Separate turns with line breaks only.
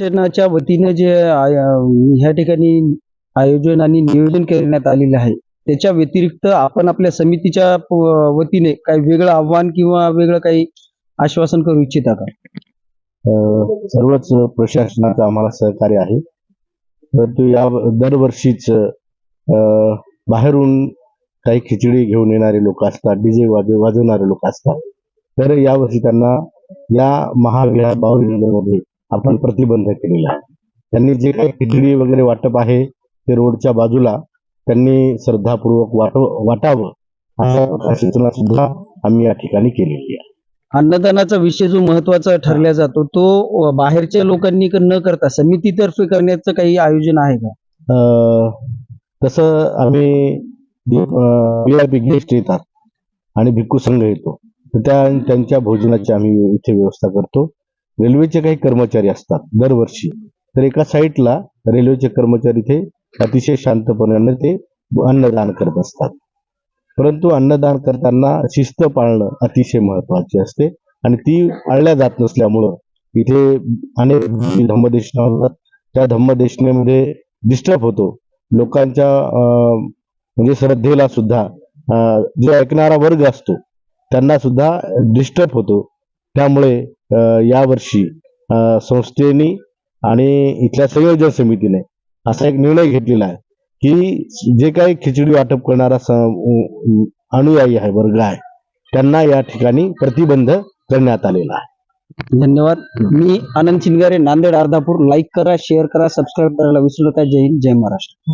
शिक्षणाच्या वतीनं जे ह्या ठिकाणी आयोजन आणि नियोजन करण्यात आलेलं आहे त्याच्या व्यतिरिक्त आपण आपल्या समितीच्या वतीने काही वेगळं आव्हान किंवा वेगळं काही आश्वासन करू इच्छिता का?
अ, सर्वच प्रशासनाचं आम्हाला सहकार्य आहे. परंतु या दरवर्षीच अ, बाहेरून काही खिचडी घेऊन येणारे लोक असतात डीजे वाजव वाजवणारे लोक असतात. तर यावर्षी त्यांना या महाविहार बाहुलीमध्ये आपण प्रतिबंध केलेला आहे. त्यांनी जे काही खिचडी वगैरे वाटप आहे ते रोडच्या बाजूला त्यांनी श्रद्धापूर्वक वाट वाटावं अशा सूचना सुद्धा आम्ही या ठिकाणी केलेली आहे.
अन्नदानाचा विषय जो महत्त्वाचा ठरला जातो तो बाहेरच्या लोकांनी न करता समितीतर्फे करण्याचं काही आयोजन आहे का?
तसं आम्ही गेस्ट येतात आणि भिक्खू संघ येतो. त्या त्यांच्या भोजनाची आम्ही इथे व्यवस्था करतो. रेल्वेचे काही कर्मचारी असतात दरवर्षी. तर एका साईडला रेल्वेचे कर्मचारी इथे अतिशय शांतपणाने ते अन्नदान करत असतात. परंतु अन्नदान करताना शिस्त पाळणं अतिशय महत्त्वाचे असते आणि ती पाळल्या जात नसल्यामुळं इथे अनेक धम्मदेशना होतात त्या धम्मदेशनेमध्ये डिस्टर्ब होतो. लोकांच्या म्हणजे श्रद्धेला सुद्धा जो ऐकणारा वर्ग असतो त्यांना सुद्धा डिस्टर्ब होतो. त्यामुळे यावर्षी संस्थेने आणि इथल्या संयोजन समितीने असा एक निर्णय घेतलेला आहे की जे काही खिचडी वाटप करणारा अनुयायी आहे वर्ग आहे त्यांना या ठिकाणी प्रतिबंध करण्यात आलेला आहे.
धन्यवाद. मी आनंद चिनगारे नांदेड अर्धापूर. लाईक करा शेअर करा सबस्क्राईब करायला विसरू नका. जय हिंद जय महाराष्ट्र.